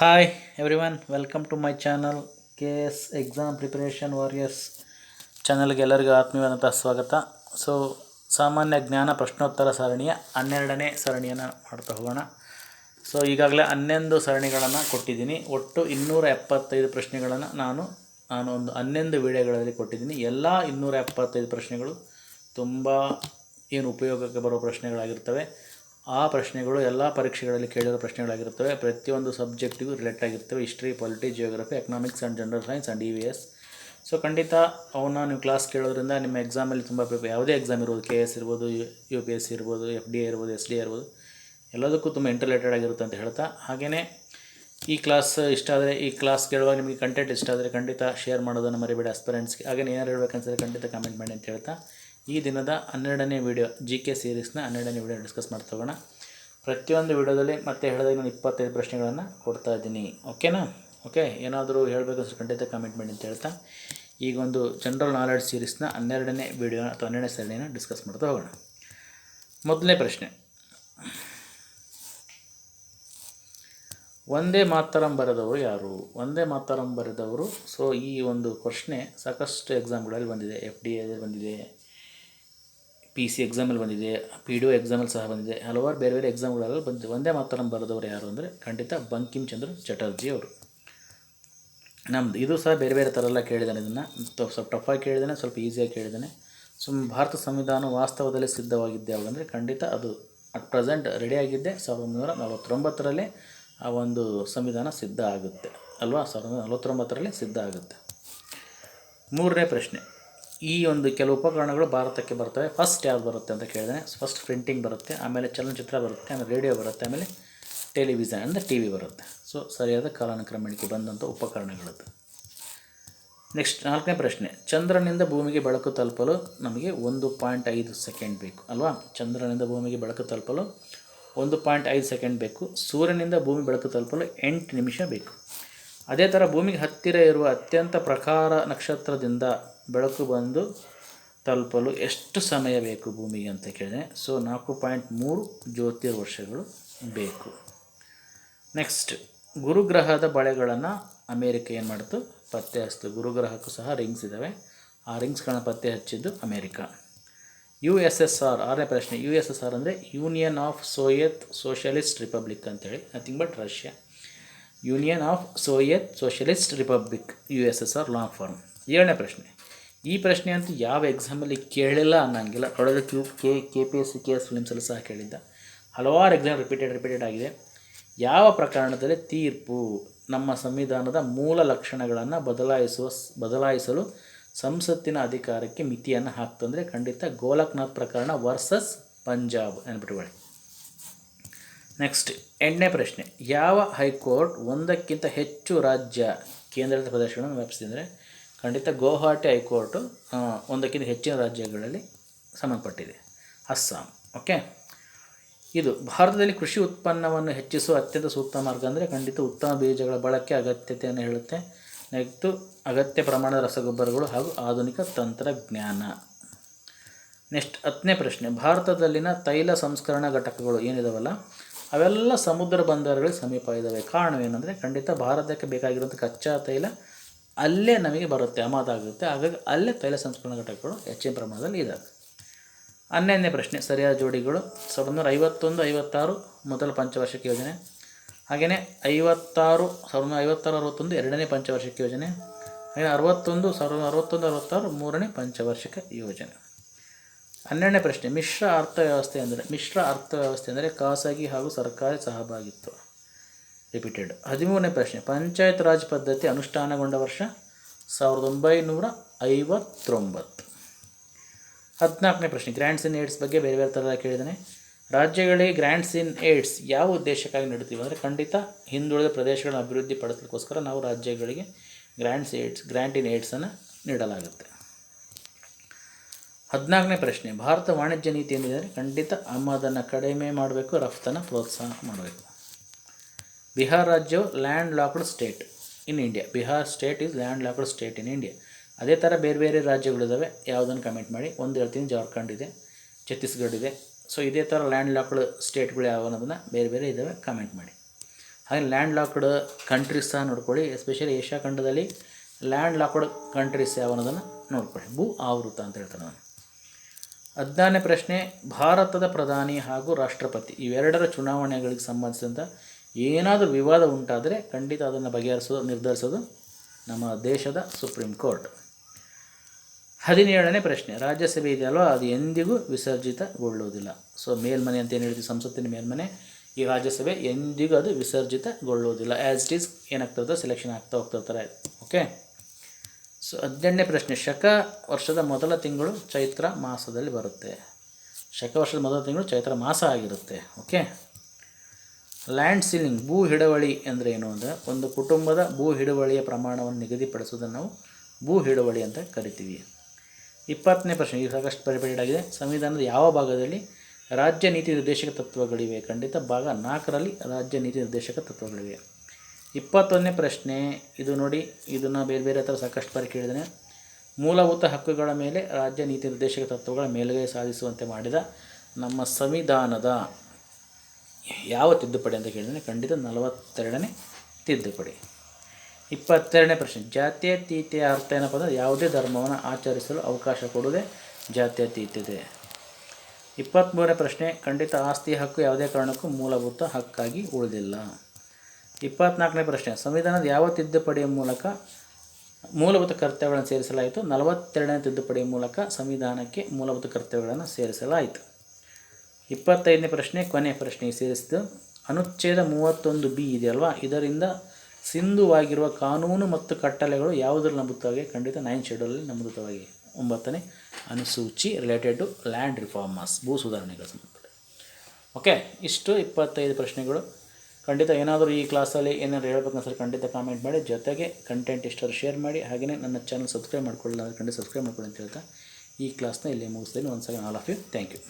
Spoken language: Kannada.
Hi everyone welcome to my channel K S exam preparation warriors ಚಾನಲ್ಗೆ ಎಲ್ಲರಿಗೂ ಆತ್ಮೀಯವಾದಂಥ ಸ್ವಾಗತ. ಸೊ ಸಾಮಾನ್ಯ ಜ್ಞಾನ ಪ್ರಶ್ನೋತ್ತರ ಸರಣಿಯ ಹನ್ನೆರಡನೇ ಸರಣಿಯನ್ನು ಮಾಡ್ತಾ ಹೋಗೋಣ. ಸೊ ಈಗಾಗಲೇ ಹನ್ನೊಂದು ಸರಣಿಗಳನ್ನು ಕೊಟ್ಟಿದ್ದೀನಿ. ಒಟ್ಟು ಇನ್ನೂರ ಎಪ್ಪತ್ತೈದು ಪ್ರಶ್ನೆಗಳನ್ನು ನಾನು ನಾನು ಒಂದು ಹನ್ನೊಂದು ವಿಡಿಯೋಗಳಲ್ಲಿ ಕೊಟ್ಟಿದ್ದೀನಿ. ಎಲ್ಲ ಇನ್ನೂರ ಎಪ್ಪತ್ತೈದು ಪ್ರಶ್ನೆಗಳು ತುಂಬ ಏನು ಉಪಯೋಗಕ್ಕೆ ಬರೋ ಪ್ರಶ್ನೆಗಳಾಗಿರ್ತವೆ. ಆ ಪ್ರಶ್ನೆಗಳು ಎಲ್ಲ ಪರೀಕ್ಷೆಗಳಲ್ಲಿ ಕೇಳಿರೋ ಪ್ರಶ್ನೆಗಳಾಗಿರ್ತವೆ ಪ್ರತಿಯೊಂದು ಸಬ್ಜೆಕ್ಟಿಗೂ ರಿಲೇಟ್ ಆಗಿರ್ತವೆ. History, polity, geography, economics and general science and E V S. So, ಖಂಡಿತ ಅವನ್ನ ನೀವು ಕ್ಲಾಸ್ ಕೇಳೋದ್ರಿಂದ ನಿಮ್ಮ ಎಕ್ಸಾಮಲ್ಲಿ ತುಂಬ ಪ್ರಿಪೇ, ಯಾವುದೇ ಎಕ್ಸಾಮ್ ಇರ್ಬೋದು, ಕೆ ಎಸ್ ಇರ್ಬೋದು, ಯು ಪಿ ಎಸ್ ಸಿ ಇರ್ಬೋದು, ಎಫ್ ಡಿ ಎ ಇರ್ಬೋದು, ಎಸ್ ಡಿ ಇರ್ಬೋದು, ಎಲ್ಲದಕ್ಕೂ ತುಂಬ ಇಂಟರ್ಲೇಟೆಡ್ ಆಗಿರುತ್ತೆ ಅಂತ ಹೇಳ್ತಾ. ಹಾಗೆಯೇ ಈ ಕ್ಲಾಸ್ ಇಷ್ಟ ಆದರೆ, ಈ ಕ್ಲಾಸ್ ಕೇಳುವಾಗ ನಿಮಗೆ ಕಂಟೆಂಟ್ ಇಷ್ಟ ಆದರೆ ಖಂಡಿತ ಶೇರ್ ಮಾಡೋದನ್ನು ಮರಿಬೇಡಿ ಅಸ್ಪರೆಂಟ್ಸ್ಗೆ ಹಾಗೆ ಏನಾರು ಹೇಳ್ಬೇಕಂತಂದರೆ ಖಂಡಿತ ಕಮೆಂಟ್ ಮಾಡಿ ಅಂತ ಹೇಳ್ತಾ. ಈ ದಿನದ ಹನ್ನೆರಡನೇ ವಿಡಿಯೋ ಜಿ ಕೆ ಸೀರೀಸ್ನ ಹನ್ನೆರಡನೇ ವಿಡಿಯೋ ಡಿಸ್ಕಸ್ ಮಾಡ್ತಾ ಹೋಗೋಣ. ಪ್ರತಿಯೊಂದು ವಿಡಿಯೋದಲ್ಲಿ ಮತ್ತೆ ಹೇಳಿದಾಗ ನಾನು ಇಪ್ಪತ್ತೈದು ಪ್ರಶ್ನೆಗಳನ್ನು ಕೊಡ್ತಾ ಇದ್ದೀನಿ. ಓಕೆನಾ ಓಕೆ ಏನಾದರೂ ಹೇಳಬೇಕಂದ್ರೆ ಖಂಡಿತ ಕಮೆಂಟ್ ಮಾಡಿ ಅಂತ ಹೇಳ್ತಾ. ಈಗ ಒಂದು ಜನರಲ್ ನಾಲೆಡ್ಜ್ ಸೀರೀಸ್ನ ಹನ್ನೆರಡನೇ ವಿಡಿಯೋ ಅಥವಾ ಹನ್ನೆರಡನೇ ಸರಣಿಯನ್ನು ಡಿಸ್ಕಸ್ ಮಾಡ್ತಾ ಹೋಗೋಣ. ಮೊದಲನೇ ಪ್ರಶ್ನೆ. ಒಂದೇ ಮಾತರಂ ಬರೆದವರು ಯಾರು? ಒಂದೇ ಮಾತರಂ ಬರೆದವರು? ಸೊ ಈ ಒಂದು ಪ್ರಶ್ನೆ ಸಾಕಷ್ಟು ಎಕ್ಸಾಮ್ಗಳಲ್ಲಿ ಬಂದಿದೆ ಎಫ್ ಡಿ ಎಲ್ಲಿ ಬಂದಿದೆ. ಪಿ ಸಿ ಎಕ್ಸಾಮಲ್ಲಿ ಬಂದಿದೆ ಪಿ ಡಿ ಒ ಎಕ್ಸಾಮಲ್ಲಿ ಸಹ ಬಂದಿದೆ. ಹಲವಾರು ಬೇರೆ ಬೇರೆ ಎಕ್ಸಾಮ್ಗಳಲ್ಲಿ ಬಂದಿದೆ. ಒಂದೇ ಮಾತರಂ ಬರೆದವರು ಯಾರು ಅಂದರೆ ಖಂಡಿತ ಬಂಕಿಮ್ ಚಂದ್ರ ಚಟರ್ಜಿ ಅವರು. ನಮ್ಮದು ಇದು ಸಹ ಬೇರೆ ಬೇರೆ ಥರ ಎಲ್ಲ ಕೇಳಿದ್ದಾನೆ ಇದನ್ನು ಸ್ವಲ್ಪ ಟಫಾಗಿ ಕೇಳಿದ್ದಾನೆ ಸ್ವಲ್ಪ ಈಸಿಯಾಗಿ ಕೇಳಿದ್ದಾನೆ ಸುಮ್ ಭಾರತ ಸಂವಿಧಾನ ವಾಸ್ತವದಲ್ಲಿ ಸಿದ್ಧವಾಗಿದ್ದೆ ಯಾವಾಗಂದರೆ ಖಂಡಿತ ಅದು ಅಟ್ ಪ್ರೆಸೆಂಟ್ ರೆಡಿಯಾಗಿದ್ದೆ ಸಾವಿರದ ಒಂಬೈನೂರ ನಲವತ್ತೊಂಬತ್ತರಲ್ಲಿ ಆ ಒಂದು ಸಂವಿಧಾನ ಸಿದ್ಧ ಆಗುತ್ತೆ. ಅಲ್ವಾ? ಸಾವಿರದ ಒಂಬೈನೂರ ನಲವತ್ತೊಂಬತ್ತರಲ್ಲಿ ಸಿದ್ಧ ಆಗುತ್ತೆ. ಮೂರನೇ ಪ್ರಶ್ನೆ. ಈ ಒಂದು ಕೆಲವು ಉಪಕರಣಗಳು ಭಾರತಕ್ಕೆ ಬರ್ತವೆ. ಫಸ್ಟ್ ಯಾವ್ದು ಬರುತ್ತೆ ಅಂತ ಕೇಳಿದ್ರೆ ಫಸ್ಟ್ ಪ್ರಿಂಟಿಂಗ್ ಬರುತ್ತೆ, ಆಮೇಲೆ ಚಲನಚಿತ್ರ ಬರುತ್ತೆ, ಆಮೇಲೆ ರೇಡಿಯೋ ಬರುತ್ತೆ, ಆಮೇಲೆ ಟೆಲಿವಿಷನ್ ಅಂದರೆ ಟಿ ವಿ ಬರುತ್ತೆ. ಸೊ ಸರಿಯಾದ ಕಾಲಾನುಕ್ರಮಣಿಕೆ ಬಂದಂಥ ಉಪಕರಣಗಳದ್ದು. ನೆಕ್ಸ್ಟ್ ನಾಲ್ಕನೇ ಪ್ರಶ್ನೆ, ಚಂದ್ರನಿಂದ ಭೂಮಿಗೆ ಬೆಳಕು ತಲುಪಲು ನಮಗೆ ಒಂದು ಪಾಯಿಂಟ್ ಐದು ಸೆಕೆಂಡ್ ಬೇಕು, ಅಲ್ವಾ? ಚಂದ್ರನಿಂದ ಭೂಮಿಗೆ ಬೆಳಕು ತಲುಪಲು ಒಂದು ಪಾಯಿಂಟ್ ಐದು ಸೆಕೆಂಡ್ ಬೇಕು, ಸೂರ್ಯನಿಂದ ಭೂಮಿ ಬೆಳಕು ತಲುಪಲು ಎಂಟು ನಿಮಿಷ ಬೇಕು. ಅದೇ ಥರ ಭೂಮಿಗೆ ಹತ್ತಿರ ಇರುವ ಅತ್ಯಂತ ಪ್ರಕಾರ ನಕ್ಷತ್ರದಿಂದ ಬೆಳಕು ಬಂದು ತಲುಪಲು ಎಷ್ಟು ಸಮಯ ಬೇಕು ಭೂಮಿಗೆ ಅಂತ ಕೇಳಿದೆ. ಸೊ ನಾಲ್ಕು ಪಾಯಿಂಟ್ ಮೂರು ಜ್ಯೋತಿರ್ವರ್ಷಗಳು ಬೇಕು. ನೆಕ್ಸ್ಟ್ ಗುರುಗ್ರಹದ ಬಳೆಗಳನ್ನು ಅಮೇರಿಕ ಏನು ಮಾಡ್ತು? ಪತ್ತೆ ಹಚ್ತು. ಗುರುಗ್ರಹಕ್ಕೂ ಸಹ ರಿಂಗ್ಸ್ ಇದ್ದಾವೆ ಆ ರಿಂಗ್ಸ್ಗಳನ್ನ ಪತ್ತೆ ಹಚ್ಚಿದ್ದು America. U S S R ಆರನೇ ಪ್ರಶ್ನೆ. ಯು ಎಸ್ ಎಸ್ ಆರ್ ಅಂದರೆ union of Soviet socialist republic ಅಂತೇಳಿ. Nothing but Russia union of Soviet socialist republic U S S R long form ಏಳನೇ ಪ್ರಶ್ನೆ. ಈ ಪ್ರಶ್ನೆ ಅಂತೂ ಯಾವ ಎಕ್ಸಾಮಲ್ಲಿ ಕೇಳಿಲ್ಲ ಅನ್ನಂಗಿಲ್ಲ. ಕಳೆದ Q K K P S C K S ಫಿಲಿಮ್ಸಲ್ಲಿ ಸಹ ಕೇಳಿದ್ದ. ಹಲವಾರು ಎಕ್ಸಾಮ್ ರಿಪೀಟೆಡ್ ರಿಪೀಟೆಡ್ ಆಗಿದೆ. ಯಾವ ಪ್ರಕರಣದಲ್ಲಿ ತೀರ್ಪು? ನಮ್ಮ ಸಂವಿಧಾನದ ಮೂಲ ಲಕ್ಷಣಗಳನ್ನು ಬದಲಾಯಿಸುವ ಬದಲಾಯಿಸಲು ಸಂಸತ್ತಿನ ಅಧಿಕಾರಕ್ಕೆ ಮಿತಿಯನ್ನು ಹಾಕ್ತಂದರೆ ಖಂಡಿತ ಗೋಲಕ್ನಾಥ್ ಪ್ರಕರಣ ವರ್ಸಸ್ ಪಂಜಾಬ್ ನೆನ್ಪಿಟ್ಕೊಳ್ಳಿ ನೆಕ್ಸ್ಟ್, ಎಂಟನೇ ಪ್ರಶ್ನೆ. ಯಾವ ಹೈಕೋರ್ಟ್ ಒಂದಕ್ಕಿಂತ ಹೆಚ್ಚು ರಾಜ್ಯ ಕೇಂದ್ರದ ಪ್ರದೇಶಗಳನ್ನು ವ್ಯಾಪಿಸಿದೆ ಅಂದರೆ ಖಂಡಿತ ಗೌಹಾಟಿ ಹೈಕೋರ್ಟು ಒಂದಕ್ಕಿಂತ ಹೆಚ್ಚಿನ ರಾಜ್ಯಗಳಲ್ಲಿ ಸಂಬಂಧಪಟ್ಟಿದೆ ಅಸ್ಸಾಂ ಓಕೆ ಇದು ಭಾರತದಲ್ಲಿ ಕೃಷಿ ಉತ್ಪನ್ನವನ್ನು ಹೆಚ್ಚಿಸುವ ಅತ್ಯಂತ ಸೂಕ್ತ ಮಾರ್ಗ ಅಂದರೆ ಖಂಡಿತ ಉತ್ತಮ ಬೀಜಗಳ ಬಳಕೆ ಅಗತ್ಯತೆಯನ್ನು ಹೇಳುತ್ತೆ. ನೆಕ್ಸ್ಟು ಅಗತ್ಯ ಪ್ರಮಾಣದ ರಸಗೊಬ್ಬರಗಳು ಹಾಗೂ ಆಧುನಿಕ ತಂತ್ರಜ್ಞಾನ. ನೆಕ್ಸ್ಟ್ ಹತ್ತನೇ ಪ್ರಶ್ನೆ, ಭಾರತದಲ್ಲಿನ ತೈಲ ಸಂಸ್ಕರಣಾ ಘಟಕಗಳು ಏನಿದಾವಲ್ಲ? ಅವೆಲ್ಲ ಸಮುದ್ರ ಬಂದರುಗಳಿಗೆ ಸಮೀಪ ಇದ್ದಾವೆ ಕಾರಣವೇನೆಂದರೆ ಖಂಡಿತ ಭಾರತಕ್ಕೆ ಬೇಕಾಗಿರುವಂಥ ಕಚ್ಚಾ ತೈಲ ಅಲ್ಲೇ ನಮಗೆ ಬರುತ್ತೆ ಆಮದಾಗುತ್ತೆ ಹಾಗಾಗಿ ಅಲ್ಲೇ ತೈಲ ಸಂಸ್ಕರಣ ಘಟಕಗಳು ಹೆಚ್ಚಿನ ಪ್ರಮಾಣದಲ್ಲಿ ಇದ್ದಾವೆ ಹನ್ನೊಂದನೇ ಪ್ರಶ್ನೆ, ಸರಿಯಾದ ಜೋಡಿಗಳು, ಸಾವಿರದ ಒಂಬೈನೂರ ಐವತ್ತೊಂದು, ಐವತ್ತಾರು, ಮೊದಲ ಪಂಚವಾರ್ಷಿಕ ಯೋಜನೆ. ಹಾಗೆಯೇ ಐವತ್ತಾರು, ಸಾವಿರದ ಒಂಬೈನೂರ ಐವತ್ತಾರು, ಅರವತ್ತೊಂದು, ಎರಡನೇ ಪಂಚವಾರ್ಷಿಕ ಯೋಜನೆ. ಹಾಗೆ ಅರವತ್ತೊಂದು, ಸಾವಿರದ ಅರವತ್ತೊಂದು, ಅರವತ್ತಾರು, ಮೂರನೇ ಪಂಚವಾರ್ಷಿಕ ಯೋಜನೆ. ಹನ್ನೆರಡನೇ ಪ್ರಶ್ನೆ, ಮಿಶ್ರ ಅರ್ಥವ್ಯವಸ್ಥೆ ಅಂದರೆ, ಮಿಶ್ರ ಅರ್ಥವ್ಯವಸ್ಥೆ ಅಂದರೆ ಖಾಸಗಿ ಹಾಗೂ ಸರ್ಕಾರಿ ಸಹಭಾಗಿತ್ವ. ರಿಪೀಟೆಡ್ ಹದಿಮೂರನೇ ಪ್ರಶ್ನೆ. ಪಂಚಾಯತ್ ರಾಜ್ ಪದ್ಧತಿ ಅನುಷ್ಠಾನಗೊಂಡ ವರ್ಷ ಸಾವಿರದ ಒಂಬೈನೂರ ಐವತ್ತೊಂಬತ್ತು. ಹದಿನಾಲ್ಕನೇ ಪ್ರಶ್ನೆ. ಗ್ರ್ಯಾಂಡ್ಸ್ ಇನ್ ಏಡ್ಸ್ ಬಗ್ಗೆ ಬೇರೆ ಬೇರೆ ಥರ ಕೇಳಿದ್ದಾನೆ. ರಾಜ್ಯಗಳಿಗೆ ಗ್ರ್ಯಾಂಡ್ಸ್ ಇನ್ ಏಡ್ಸ್ ಯಾವ ಉದ್ದೇಶಕ್ಕಾಗಿ ನೀಡ್ತೀವಿ ಅಂದರೆ ಖಂಡಿತ ಹಿಂದುಳಿದ ಪ್ರದೇಶಗಳನ್ನು ಅಭಿವೃದ್ಧಿ ಪಡಿಸಲಿಕ್ಕೋಸ್ಕರ ನಾವು ರಾಜ್ಯಗಳಿಗೆ ಗ್ರ್ಯಾಂಡ್ಸ್ ಏಡ್ಸ್ ಗ್ರ್ಯಾಂಟ್ ಇನ್ ಏಡ್ಸನ್ನು ನೀಡಲಾಗುತ್ತೆ. ಹದಿನಾಲ್ಕನೇ ಪ್ರಶ್ನೆ. ಭಾರತ ವಾಣಿಜ್ಯ ನೀತಿ ಏನಿದೆ ಖಂಡಿತ ಆಮದನ್ನು ಕಡಿಮೆ ಮಾಡಬೇಕು, ರಫ್ತನ್ನು ಪ್ರೋತ್ಸಾಹ ಮಾಡಬೇಕು. ಬಿಹಾರ್ ರಾಜ್ಯವು landlocked state in India Bihar state is landlocked state in India ಅದೇ ಥರ ಬೇರೆ ಬೇರೆ ರಾಜ್ಯಗಳಿದ್ದಾವೆ ಯಾವುದನ್ನು ಕಮೆಂಟ್ ಮಾಡಿ? ಒಂದು ಹೇಳ್ತೀನಿ. ಜಾರ್ಖಂಡ್ ಇದೆ ಛತ್ತೀಸ್ಗಢ ಇದೆ. ಸೊ ಇದೇ ಥರ ಲ್ಯಾಂಡ್ ಲಾಕ್ಡ್ ಸ್ಟೇಟ್ಗಳು ಯಾವ ಅನ್ನೋದನ್ನು ಬೇರೆ ಬೇರೆ ಇದ್ದಾವೆ ಕಮೆಂಟ್ ಮಾಡಿ. ಹಾಗೆ ಲ್ಯಾಂಡ್ ಲಾಕ್ಡ್ ಕಂಟ್ರೀಸ್ ಸಹ ನೋಡ್ಕೊಳ್ಳಿ. ಎಸ್ಪೆಷಲಿ ಏಷ್ಯಾ ಖಂಡದಲ್ಲಿ ಲ್ಯಾಂಡ್ ಲಾಕ್ಡ್ ಕಂಟ್ರೀಸ್ ಯಾವ ಅನ್ನೋದನ್ನು ನೋಡ್ಕೊಳ್ಳಿ. ಭೂ ಆವೃತ ಅಂತ ಹೇಳ್ತಾರೆ ನಾನು. ಹದಿನಾರನೇ ಪ್ರಶ್ನೆ, ಭಾರತದ ಪ್ರಧಾನಿ ಹಾಗೂ ರಾಷ್ಟ್ರಪತಿ ಇವೆರಡರ ಚುನಾವಣೆಗಳಿಗೆ ಸಂಬಂಧಿಸಿದಂಥ ಏನಾದರೂ ವಿವಾದ ಉಂಟಾದರೆ ಖಂಡಿತ ಅದನ್ನು ಬಗೆಹರಿಸೋದು, ನಿರ್ಧರಿಸೋದು ನಮ್ಮ ದೇಶದ ಸುಪ್ರೀಂ ಕೋರ್ಟ್. ಹದಿನೇಳನೇ ಪ್ರಶ್ನೆ, ರಾಜ್ಯಸಭೆ ಇದೆಯಲ್ವ ಅದು ಎಂದಿಗೂ ವಿಸರ್ಜಿತಗೊಳ್ಳುವುದಿಲ್ಲ. ಸೊ ಮೇಲ್ಮನೆ ಅಂತ ಏನು ಹೇಳ್ತೀವಿ ಸಂಸತ್ತಿನ ಮೇಲ್ಮನೆ. ಈ ರಾಜ್ಯಸಭೆ ಎಂದಿಗೂ ಅದು ವಿಸರ್ಜಿತಗೊಳ್ಳುವುದಿಲ್ಲ. ಆ್ಯಸ್ ಇಟ್ ಈಸ್ ಏನಾಗ್ತಿರ್ತದೆ ಸೆಲೆಕ್ಷನ್ ಆಗ್ತಾ ಹೋಗ್ತಿರ್ತಾರೆ ಓಕೆ ಸೊ ಹದಿನೆಂಟನೇ ಪ್ರಶ್ನೆ, ಶಕ ವರ್ಷದ ಮೊದಲ ತಿಂಗಳು ಚೈತ್ರ ಮಾಸದಲ್ಲಿ ಬರುತ್ತೆ. ಶಕ ವರ್ಷದ ಮೊದಲ ತಿಂಗಳು ಚೈತ್ರ ಮಾಸ ಆಗಿರುತ್ತೆ. ಓಕೆ ಲ್ಯಾಂಡ್ ಸೀಲಿಂಗ್, ಭೂ ಹಿಡುವಳಿ ಅಂದರೆ ಏನು ಅಂದರೆ ಒಂದು ಕುಟುಂಬದ ಭೂ ಹಿಡುವಳಿಯ ಪ್ರಮಾಣವನ್ನು ನಿಗದಿಪಡಿಸುವುದನ್ನು ನಾವು ಭೂ ಹಿಡುವಳಿ ಅಂತ ಕರಿತೀವಿ. ಇಪ್ಪತ್ತನೇ ಪ್ರಶ್ನೆ ಈಗ ಸಾಕಷ್ಟು ಪರಿಪೇಡ್ ಆಗಿದೆ. ಸಂವಿಧಾನದ ಯಾವ ಭಾಗದಲ್ಲಿ ರಾಜ್ಯ ನೀತಿ ನಿರ್ದೇಶಕ ತತ್ವಗಳಿವೆ? ಖಂಡಿತ ಭಾಗ ನಾಲ್ಕರಲ್ಲಿ ರಾಜ್ಯ ನೀತಿ ನಿರ್ದೇಶಕ ತತ್ವಗಳಿವೆ. ಇಪ್ಪತ್ತೊಂದನೇ ಪ್ರಶ್ನೆ, ಇದು ನೋಡಿ, ಇದನ್ನು ಬೇರೆ ಬೇರೆ ಥರ ಸಾಕಷ್ಟು ಬಾರಿ ಕೇಳಿದ್ದೇನೆ ಮೂಲಭೂತ ಹಕ್ಕುಗಳ ಮೇಲೆ ರಾಜ್ಯ ನೀತಿ ನಿರ್ದೇಶಕ ತತ್ವಗಳ ಮೇಲುಗೈ ಸಾಧಿಸುವಂತೆ ಮಾಡಿದ ನಮ್ಮ ಸಂವಿಧಾನದ ಯಾವ ತಿದ್ದುಪಡಿ ಅಂತ ಕೇಳಿದರೆ ಖಂಡಿತ ನಲವತ್ತೆರಡನೇ ತಿದ್ದುಪಡಿ. ಇಪ್ಪತ್ತೆರಡನೇ ಪ್ರಶ್ನೆ ಜಾತ್ಯತೀತೆಯ ಅರ್ಥ ಏನಪ್ಪ ಅಂದರೆ ಯಾವುದೇ ಧರ್ಮವನ್ನು ಆಚರಿಸಲು ಅವಕಾಶ ಕೊಡುವುದೇ ಜಾತ್ಯತೀತತೆ ಇಪ್ಪತ್ತ್ಮೂರನೇ ಪ್ರಶ್ನೆ, ಖಂಡಿತ ಆಸ್ತಿ ಹಕ್ಕು ಯಾವುದೇ ಕಾರಣಕ್ಕೂ ಮೂಲಭೂತ ಹಕ್ಕಾಗಿ ಉಳಿದಿಲ್ಲ. ಇಪ್ಪತ್ನಾಲ್ಕನೇ ಪ್ರಶ್ನೆ, ಸಂವಿಧಾನದ ಯಾವ ತಿದ್ದುಪಡಿಯ ಮೂಲಕ ಮೂಲಭೂತ ಕರ್ತವ್ಯಗಳನ್ನು ಸೇರಿಸಲಾಯಿತು? ನಲವತ್ತೆರಡನೇ ತಿದ್ದುಪಡಿಯ ಮೂಲಕ ಸಂವಿಧಾನಕ್ಕೆ ಮೂಲಭೂತ ಕರ್ತವ್ಯಗಳನ್ನು ಸೇರಿಸಲಾಯಿತು. ಇಪ್ಪತ್ತೈದನೇ ಪ್ರಶ್ನೆ, ಕೊನೆಯ ಪ್ರಶ್ನೆ ಸೇರಿಸಿದ್ದು, ಅನುಚ್ಛೇದ ಮೂವತ್ತೊಂದು ಬಿ ಇದೆಯಲ್ವಾ ಇದರಿಂದ ಸಿಂಧುವಾಗಿರುವ ಕಾನೂನು ಮತ್ತು ಕಟ್ಟಲೆಗಳು ಯಾವುದರಲ್ಲಿ ನಂಬುತ್ತವೆ ಖಂಡಿತ ನೈನ್ ಶೆಡ್ಯೂಲಲ್ಲಿ ನಂಬುತ್ತವಾಗಿ ಒಂಬತ್ತನೇ, ಅನುಸೂಚಿ ರಿಲೇಟೆಡ್ ಟು ಲ್ಯಾಂಡ್ ರಿಫಾರ್ಮರ್ಸ್ ಭೂ ಸುಧಾರಣೆಗಳ ಸಂಬಂಧ. ಓಕೆ ಇಷ್ಟು ಇಪ್ಪತ್ತೈದು ಪ್ರಶ್ನೆಗಳು. ಖಂಡಿತ ಏನಾದರೂ ಈ ಕ್ಲಾಸಲ್ಲಿ ಏನಾದರೂ ಹೇಳ್ಬೇಕು ಸರ್ ಖಂಡಿತ ಕಾಮೆಂಟ್ ಮಾಡಿ. ಜೊತೆಗೆ ಕಂಟೆಂಟ್ ಇಷ್ಟಾದ್ರು ಶೇರ್ ಮಾಡಿ. ಹಾಗೆಯೇ ನನ್ನ ಚಾನಲ್ ಸಬ್ಸ್ಕ್ರೈಬ್ ಮಾಡ್ಕೊಳ್ಳಿ. ಖಂಡಿತ ಸಬ್ಸ್ಕ್ರೈಬ್ ಮಾಡ್ಕೊಳ್ಳಿ ಅಂತ ಹೇಳ್ತಾ ಈ ಕ್ಲಾಸ್ನ ಇಲ್ಲಿ ಮುಗಿಸ್ತೀನಿ. ಒಂದು ಸಲ all of you thank you